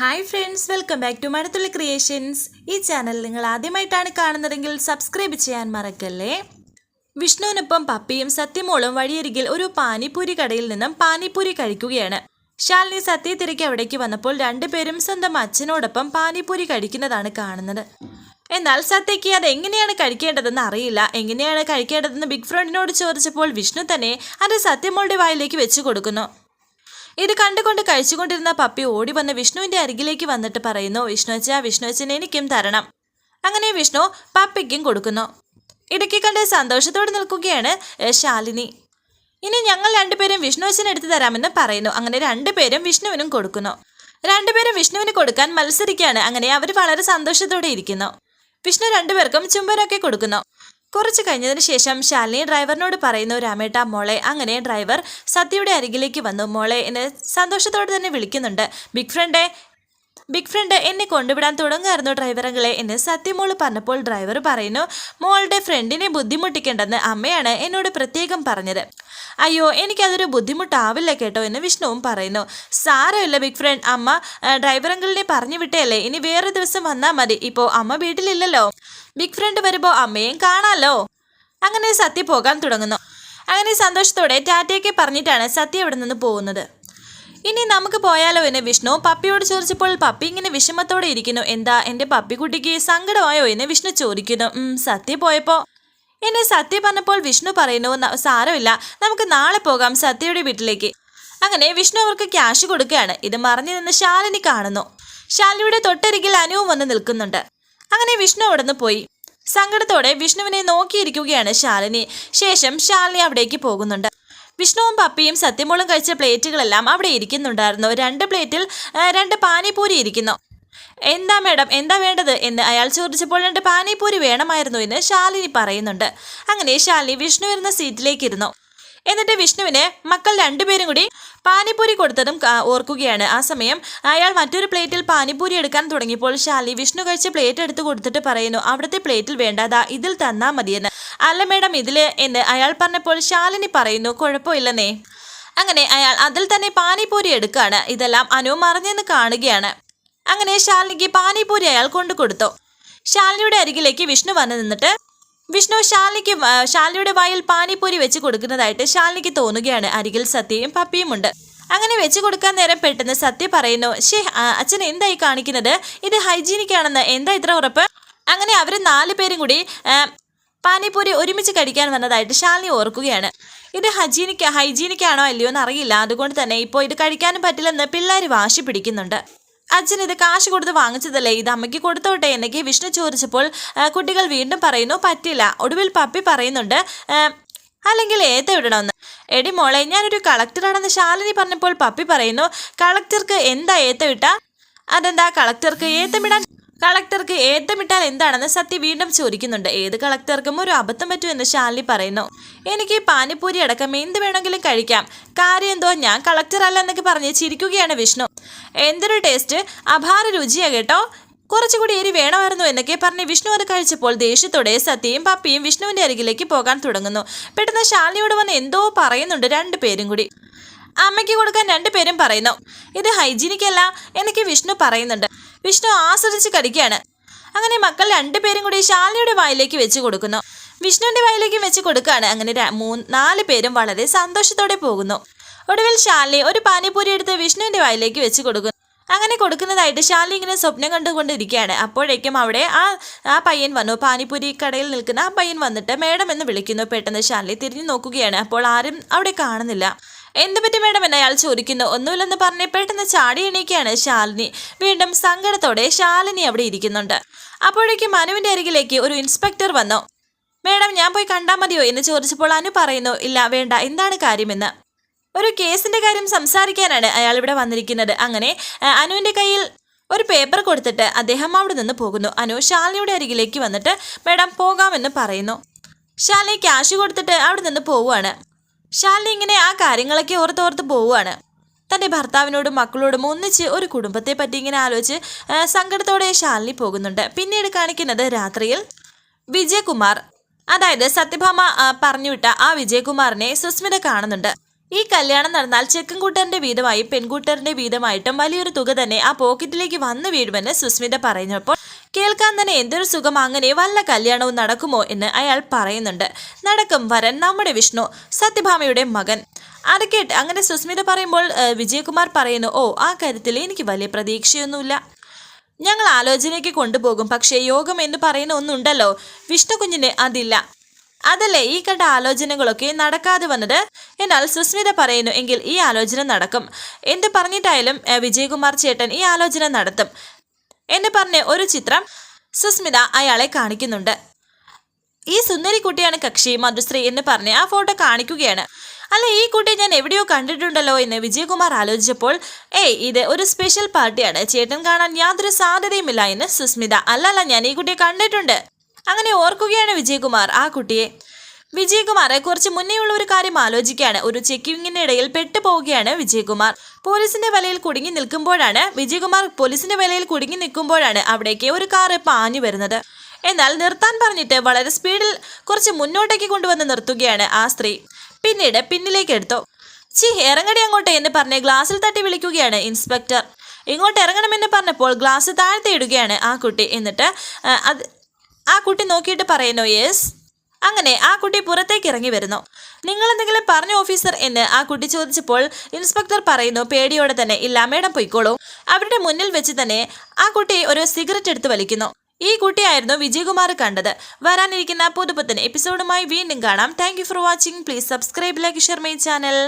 Hi friends welcome back to Mazhathulli creations ഈ channel നിങ്ങൾ ആദ്യമായിട്ടാണ് കാണുന്നതെങ്കിൽ സബ്സ്ക്രൈബ് ചെയ്യാൻ മറക്കല്ലേ? വിഷ്ണുവിനൊപ്പം പപ്പിയും സത്യമോളും വഴിയരികിൽ ഒരു പാനിപ്പൂരി കടയിൽ നിന്നും പാനിപ്പൂരി കഴിക്കുകയാണ്. ശാലിനി സത്യ തിരക്കി അവിടേക്ക് വന്നപ്പോൾ രണ്ടുപേരും സ്വന്തം അച്ഛനോടൊപ്പം പാനിപ്പൂരി കഴിക്കുന്നതാണ് കാണുന്നത്. എന്നാൽ സത്യയ്ക്ക് അത് എങ്ങനെയാണ് കഴിക്കേണ്ടതെന്ന് അറിയില്ല. എങ്ങനെയാണ് കഴിക്കേണ്ടതെന്ന് ബിഗ് ഫ്രണ്ടിനോട് ചോദിച്ചപ്പോൾ വിഷ്ണു തന്നെ അത് സത്യമോളുടെ വായിലേക്ക് വെച്ചു കൊടുക്കുന്നു. ഇത് കണ്ടുകൊണ്ട് കഴിച്ചുകൊണ്ടിരുന്ന പപ്പി ഓടി വന്ന് വിഷ്ണുവിന്റെ അരികിലേക്ക് വന്നിട്ട് പറയുന്നു വിഷ്ണു അച്ഛ വിഷ്ണു അച്ഛൻ എനിക്കും തരണം. അങ്ങനെ വിഷ്ണു പപ്പിക്കും കൊടുക്കുന്നു. ഇടയ്ക്ക് കണ്ട് സന്തോഷത്തോടെ നിൽക്കുകയാണ് ശാലിനി. ഇനി ഞങ്ങൾ രണ്ടുപേരും വിഷ്ണു അച്ഛൻ എടുത്തു തരാമെന്ന് പറയുന്നു. അങ്ങനെ രണ്ടുപേരും വിഷ്ണുവിനും കൊടുക്കുന്നു. രണ്ടുപേരും വിഷ്ണുവിന് കൊടുക്കാൻ മത്സരിക്കുകയാണ് അങ്ങനെ അവർ വളരെ സന്തോഷത്തോടെ ഇരിക്കുന്നു. വിഷ്ണു രണ്ടുപേർക്കും ചുംബനൊക്കെ കൊടുക്കുന്നു. കുറച്ച് കഴിഞ്ഞതിന് ശേഷം ശാലിനി ഡ്രൈവറിനോട് പറയുന്നു രാമേട്ട മോളെ. അങ്ങനെ ഡ്രൈവർ സത്യയുടെ അരികിലേക്ക് വന്നു. മോളെ എന്നെ സന്തോഷത്തോടെ തന്നെ വിളിക്കുന്നുണ്ട്. ബിഗ് ഫ്രണ്ടേ ബിഗ് ഫ്രണ്ട് എന്നെ കൊണ്ടുവിടാൻ തുടങ്ങായിരുന്നു ഡ്രൈവറുകളെ എന്ന് സത്യമോൾ പറഞ്ഞപ്പോൾ ഡ്രൈവർ പറയുന്നു മോളുടെ ഫ്രണ്ടിനെ ബുദ്ധിമുട്ടിക്കേണ്ടെന്ന് അമ്മയാണ് എന്നോട് പ്രത്യേകം പറഞ്ഞത്. അയ്യോ എനിക്കതൊരു ബുദ്ധിമുട്ടാവില്ല കേട്ടോ എന്ന് വിഷ്ണുവും പറയുന്നു. സാരമില്ല ബിഗ് ഫ്രണ്ട് അമ്മ ഡ്രൈവറങ്കിളിനെ പറഞ്ഞു വിട്ടേയല്ലേ ഇനി വേറെ ദിവസം വന്നാൽ മതി ഇപ്പോൾ അമ്മ വീട്ടിലില്ലല്ലോ. ബിഗ് ഫ്രണ്ട് വരുമ്പോൾ അമ്മയും കാണാമല്ലോ അങ്ങനെ സത്യ പോകാൻ തുടങ്ങുന്നു. അങ്ങനെ സന്തോഷത്തോടെ ടാറ്റയൊക്കെ പറഞ്ഞിട്ടാണ് സത്യ ഇവിടെ നിന്ന് പോകുന്നത്. ഇനി നമുക്ക് പോയാലോ എന്ന് വിഷ്ണു? പപ്പിയോട് ചോദിച്ചപ്പോൾ പപ്പി ഇങ്ങനെ വിഷമത്തോടെ ഇരിക്കുന്നു. എന്താ എന്റെ പപ്പിക്കുട്ടിക്ക് സങ്കടമായോ എന്ന് വിഷ്ണു ചോദിക്കുന്നു. സത്യ പോയപ്പോ എന്നെ സത്യ പറഞ്ഞപ്പോൾ വിഷ്ണു പറയുന്നു സാരമില്ല. നമുക്ക് നാളെ പോകാം സത്യയുടെ വീട്ടിലേക്ക്. അങ്ങനെ വിഷ്ണു അവർക്ക് ക്യാഷ് കൊടുക്കുകയാണ്. ഇത് മറിഞ്ഞു നിന്ന് ശാലിനി കാണുന്നു. ശാലിനിയുടെ തൊട്ടരികിൽ അനുവും വന്ന് നിൽക്കുന്നുണ്ട്. അങ്ങനെ വിഷ്ണു അവിടെ പോയി. സങ്കടത്തോടെ വിഷ്ണുവിനെ നോക്കിയിരിക്കുകയാണ് ശാലിനി. ശേഷം ശാലിനി അവിടേക്ക് പോകുന്നുണ്ട്. വിഷ്ണുവും പപ്പിയും സത്യമോളും കഴിച്ച പ്ലേറ്റുകളെല്ലാം അവിടെ ഇരിക്കുന്നുണ്ടായിരുന്നു. രണ്ട് പ്ലേറ്റിൽ രണ്ട് പാനിപൂരി ഇരിക്കുന്നു. എന്താ മേഡം എന്താ വേണ്ടത്? എന്ന് അയാൾ ചോദിച്ചപ്പോൾ രണ്ട് പാനിപൂരി വേണമായിരുന്നു എന്ന് ശാലിനി പറയുന്നുണ്ട്. അങ്ങനെ ശാലിനി വിഷ്ണു ഇരുന്ന സീറ്റിലേക്ക് ഇരുന്നു. എന്നിട്ട് വിഷ്ണുവിന് മക്കൾ രണ്ടുപേരും കൂടി പാനിപൂരി കൊടുത്തതും ഓർക്കുകയാണ്. ആ സമയം അയാൾ മറ്റൊരു പ്ലേറ്റിൽ പാനിപൂരി എടുക്കാൻ തുടങ്ങിയപ്പോൾ ശാലി വിഷ്ണു കഴിച്ച പ്ലേറ്റ് എടുത്ത് കൊടുത്തിട്ട് പറയുന്നു അവിടുത്തെ പ്ലേറ്റിൽ വേണ്ടതാ ഇതിൽ തന്നാ മതിയെന്ന്. അല്ല മേഡം ഇതിൽ എന്ന് അയാൾ പറഞ്ഞപ്പോൾ ശാലിനി പറയുന്നു കുഴപ്പമില്ലെന്നേ. അങ്ങനെ അയാൾ അതിൽ തന്നെ പാനിപൂരി എടുക്കുകയാണ് ഇതെല്ലാം അനു മറിഞ്ഞെന്ന് കാണുകയാണ്. അങ്ങനെ ശാലിനിക്ക് പാനിപൂരി അയാൾ കൊണ്ടു കൊടുത്തു. ശാലിനിയുടെ അരികിലേക്ക് വിഷ്ണു വന്നു നിന്നിട്ട് വിഷ്ണു ശാലിനിക്ക് ശാലിനിയുടെ വായിൽ പാനിപൂരി വെച്ച് കൊടുക്കുന്നതായിട്ട് ശാലിനിക്ക് തോന്നുകയാണ്. അരികിൽ സത്യയും പപ്പിയും ഉണ്ട്. അങ്ങനെ വെച്ച് കൊടുക്കാൻ നേരം പെട്ടെന്ന് സത്യ പറയുന്നു ഷേ അച്ഛൻ എന്തായി കാണിക്കുന്നത്? ഇത് ഹൈജീനിക് ആണെന്ന് എന്താ ഇത്ര ഉറപ്പ്? അങ്ങനെ അവർ നാല് പേരും കൂടി പാനിപ്പൂരി ഒരുമിച്ച് കഴിക്കാൻ വന്നതായിട്ട് ശാലിനി ഓർക്കുകയാണ്. ഇത് ഹജീനിക്ക് ഹൈജീനിക് ആണോ അല്ലയോ എന്ന് അറിയില്ല അതുകൊണ്ട് തന്നെ ഇപ്പോൾ ഇത് കഴിക്കാനും പറ്റില്ലെന്ന് പിള്ളേർ വാശി പിടിക്കുന്നുണ്ട്. അച്ഛൻ ഇത് കാശ് കൊടുത്ത് വാങ്ങിച്ചതല്ലേ? ഇത് അമ്മയ്ക്ക് കൊടുത്തോട്ടെ എന്നൊക്കെ വിഷ്ണു ചോദിച്ചപ്പോൾ കുട്ടികൾ വീണ്ടും പറയുന്നു പറ്റില്ല. ഒടുവിൽ പപ്പി പറയുന്നുണ്ട് അല്ലെങ്കിൽ ഏത്ത ഇടണമെന്ന്. എടി മോളെ ഞാനൊരു കളക്ടറാണെന്ന് ശാലിനി പറഞ്ഞപ്പോൾ പപ്പി പറയുന്നു കളക്ടർക്ക് എന്താ ഏത്ത വിട്ട അതെന്താ കളക്ടർക്ക് ഏത്തമിടാൻ കളക്ടർക്ക് ഏത്തമിട്ടാൽ എന്താണെന്ന് സത്യ വീണ്ടും ചോദിക്കുന്നുണ്ട്. ഏത് കളക്ടർക്കും ഒരു അബദ്ധം പറ്റുമെന്ന് ശാലിനി പറയുന്നു. എനിക്ക് പാനിപ്പൂരി അടക്കം എന്ത് വേണമെങ്കിലും കഴിക്കാം. കാര്യം എന്തോ ഞാൻ കളക്ടർ അല്ല എന്നൊക്കെ പറഞ്ഞ് ചിരിക്കുകയാണ് വിഷ്ണു. എന്തൊരു ടേസ്റ്റ്. അപാര രുചിയാ കേട്ടോ. കുറച്ചുകൂടി എരി വേണമായിരുന്നു എന്നൊക്കെ പറഞ്ഞ് വിഷ്ണു അത് കഴിച്ചപ്പോൾ ദേഷ്യത്തോടെ സത്യയും പപ്പിയും വിഷ്ണുവിന്റെ അരികിലേക്ക് പോകാൻ തുടങ്ങുന്നു. പെട്ടെന്ന് ശാലിനിയോട് വന്ന് എന്തോ പറയുന്നുണ്ട് രണ്ടുപേരും കൂടി. അമ്മയ്ക്ക് കൊടുക്കാൻ രണ്ടുപേരും പറയുന്നു. ഇത് ഹൈജീനിക്കല്ല എനിക്ക് വിഷ്ണു പറയുന്നുണ്ട്. വിഷ്ണു ആസ്വദിച്ച് കടിക്കുകയാണ് അങ്ങനെ മക്കൾ രണ്ടുപേരും കൂടി ശാലിനിയുടെ വായിലേക്ക് വെച്ച് കൊടുക്കുന്നു. വിഷ്ണുവിന്റെ വായിലേക്ക് വെച്ച് കൊടുക്കുകയാണ്. അങ്ങനെ മൂന്ന് നാല് പേരും വളരെ സന്തോഷത്തോടെ പോകുന്നു. ഒടുവിൽ ശാലിനി ഒരു പാനിപൂരി എടുത്ത് വിഷ്ണുവിന്റെ വായിലേക്ക് വെച്ച് കൊടുക്കുന്നു. അങ്ങനെ കൊടുക്കുന്നതായിട്ട് ശാലിനി ഇങ്ങനെ സ്വപ്നം കണ്ടുകൊണ്ടിരിക്കുകയാണ്. അപ്പോഴേക്കും അവിടെ ആ ആ പയ്യൻ വന്നു. പാനിപൂരി കടയിൽ നിൽക്കുന്ന ആ പയ്യൻ വന്നിട്ട് മേഡം എന്ന് വിളിക്കുന്നു. പെട്ടെന്ന് ശാലിനി തിരിഞ്ഞു നോക്കുകയാണ്. അപ്പോൾ ആരും അവിടെ കാണുന്നില്ല. എന്ത് പറ്റി മേഡം എന്ന് അയാൾ ചോദിക്കുന്നു? ഒന്നുമില്ലെന്ന് പറഞ്ഞ് പെട്ടെന്ന് ചാടി എണീക്കുകയാണ് ശാലിനി. വീണ്ടും സങ്കടത്തോടെ ശാലിനി അവിടെ ഇരിക്കുന്നുണ്ട്. അപ്പോഴേക്കും മനുവിന്റെ അരികിലേക്ക് ഒരു ഇൻസ്പെക്ടർ വന്നു. മേഡം ഞാൻ പോയി കണ്ടാൽ മതിയോ? എന്ന് ചോദിച്ചപ്പോൾ അനു പറയുന്നു ഇല്ല വേണ്ട എന്താണ് കാര്യമെന്ന്? ഒരു കേസിന്റെ കാര്യം സംസാരിക്കാനാണ് അയാൾ ഇവിടെ വന്നിരിക്കുന്നത്. അങ്ങനെ അനുവിന്റെ കയ്യിൽ ഒരു പേപ്പർ കൊടുത്തിട്ട് അദ്ദേഹം അവിടെ നിന്ന് പോകുന്നു. അനു ശാലിനിയുടെ അരികിലേക്ക് വന്നിട്ട് മേഡം പോകാമെന്ന് പറയുന്നു. ശാലിനി ക്യാഷ് കൊടുത്തിട്ട് അവിടെ നിന്ന് പോവുകയാണ്. ശാലിനി ഇങ്ങനെ ആ കാര്യങ്ങളൊക്കെ ഓർത്തോർത്ത് പോവുകയാണ്. തന്റെ ഭർത്താവിനോടും മക്കളോടും ഒന്നിച്ച് ഒരു കുടുംബത്തെ പറ്റി ഇങ്ങനെ ആലോചിച്ച് സങ്കടത്തോടെ ശാലിനി പോകുന്നുണ്ട്. പിന്നീട് കാണിക്കുന്നത് രാത്രിയിൽ വിജയകുമാർ. അതായത് സത്യഭാമ പറഞ്ഞുവിട്ട ആ വിജയകുമാറിനെ സുസ്മിത കാണുന്നുണ്ട്. ഈ കല്യാണം നടന്നാൽ ചെക്കൻകൂട്ടറിന്റെ വീതമായും പെൺകൂട്ടറിന്റെ വീതമായിട്ടും വലിയൊരു തുക തന്നെ ആ പോക്കറ്റിലേക്ക് വന്നു വീഴുമെന്ന് സുസ്മിത പറയുന്നപ്പോൾ കേൾക്കാൻ തന്നെ എന്തൊരു സുഖം? അങ്ങനെ വല്ല കല്യാണവും നടക്കുമോ എന്ന് അയാൾ പറയുന്നുണ്ട്. നടക്കും. വരൻ നമ്മുടെ വിഷ്ണു സത്യഭാമയുടെ മകൻ. അത് കേട്ട് അങ്ങനെ സുസ്മിത പറയുമ്പോൾ വിജയകുമാർ പറയുന്നു ഓ ആ കാര്യത്തിൽ എനിക്ക് വലിയ പ്രതീക്ഷയൊന്നുമില്ല. ഞങ്ങൾ ആലോചനയ്ക്ക് കൊണ്ടുപോകും. പക്ഷേ യോഗം എന്ന് പറയുന്ന ഒന്നുണ്ടല്ലോ. വിഷ്ണു കുഞ്ഞിന് അതില്ല. അതല്ലേ ഈ കണ്ട ആലോചനകളൊക്കെ നടക്കാതെ വന്നത്? എന്നാൽ സുസ്മിത പറയുന്നു എങ്കിൽ ഈ ആലോചന നടക്കും. എന്ത് പറഞ്ഞിട്ടായാലും വിജയകുമാർ ചേട്ടൻ ഈ ആലോചന നടത്തും. എന്ന് പറഞ്ഞ ഒരു ചിത്രം സുസ്മിത അയാളെ കാണിക്കുന്നുണ്ട്. ഈ സുന്ദരി കുട്ടിയാണ് കക്ഷി മധുശ്രീ എന്ന് പറഞ്ഞ് ആ ഫോട്ടോ കാണിക്കുകയാണ്. അല്ല ഈ കുട്ടി ഞാൻ എവിടെയോ കണ്ടിട്ടുണ്ടല്ലോ എന്ന് വിജയകുമാർ ആലോചിച്ചപ്പോൾ ഏയ് ഇത് ഒരു സ്പെഷ്യൽ പാർട്ടിയാണ്. ചേട്ടൻ കാണാൻ യാതൊരു സാധ്യതയുമില്ല എന്ന് സുസ്മിത. അല്ലല്ല ഞാൻ ഈ കുട്ടിയെ കണ്ടിട്ടുണ്ട്. അങ്ങനെ ഓർക്കുകയാണ് വിജയകുമാർ. ആ കുട്ടിയെ വിജയകുമാറെ കുറച്ച് മുന്നേയുള്ള ഒരു കാര്യം ആലോചിക്കുകയാണ് ഒരു ചെക്കിങ്ങിന്റെ ഇടയിൽ പെട്ടുപോവുകയാണ് വിജയകുമാർ. പോലീസിന്റെ വലയിൽ കുടുങ്ങി നിൽക്കുമ്പോഴാണ് വിജയകുമാർ പോലീസിന്റെ വലയിൽ കുടുങ്ങി നിൽക്കുമ്പോഴാണ് അവിടേക്ക് ഒരു കാറ് പാഞ്ഞു വരുന്നത്. എന്നാൽ നിർത്താൻ പറഞ്ഞിട്ട് വളരെ സ്പീഡിൽ കുറച്ച് മുന്നോട്ടേക്ക് കൊണ്ടുവന്ന് നിർത്തുകയാണ് ആ സ്ത്രീ. പിന്നീട് പിന്നിലേക്ക് എടുത്തു. ചി ഇറങ്ങടി അങ്ങോട്ട് എന്ന് പറഞ്ഞ് ഗ്ലാസ്സിൽ തട്ടി വിളിക്കുകയാണ് ഇൻസ്പെക്ടർ. ഇങ്ങോട്ട് ഇറങ്ങണമെന്ന് പറഞ്ഞപ്പോൾ ഗ്ലാസ് താഴ്ത്തി ഇടുകയാണ് ആ കുട്ടി. എന്നിട്ട് അത് ആ കുട്ടി നോക്കിയിട്ട് പറയുന്നു യെസ്. അങ്ങനെ ആ കുട്ടി പുറത്തേക്ക് ഇറങ്ങി വരുന്നു. നിങ്ങൾ എന്തെങ്കിലും പറഞ്ഞു ഓഫീസർ എന്ന് ആ കുട്ടി ചോദിച്ചപ്പോൾ ഇൻസ്പെക്ടർ പറയുന്നു പേടിയോടെ തന്നെ ഇല്ല മേഡം പൊയ്ക്കോളൂ. അവരുടെ മുന്നിൽ വെച്ച് തന്നെ ആ കുട്ടി ഒരു സിഗരറ്റ് എടുത്ത് വലിക്കുന്നു. ഈ കുട്ടിയായിരുന്നു വിജയകുമാർ കണ്ടത്. വരാനിരിക്കുന്ന പുതുപുത്തൻ എപ്പിസോഡുമായി വീണ്ടും കാണാം. Thank for watching please subscribe like share my channel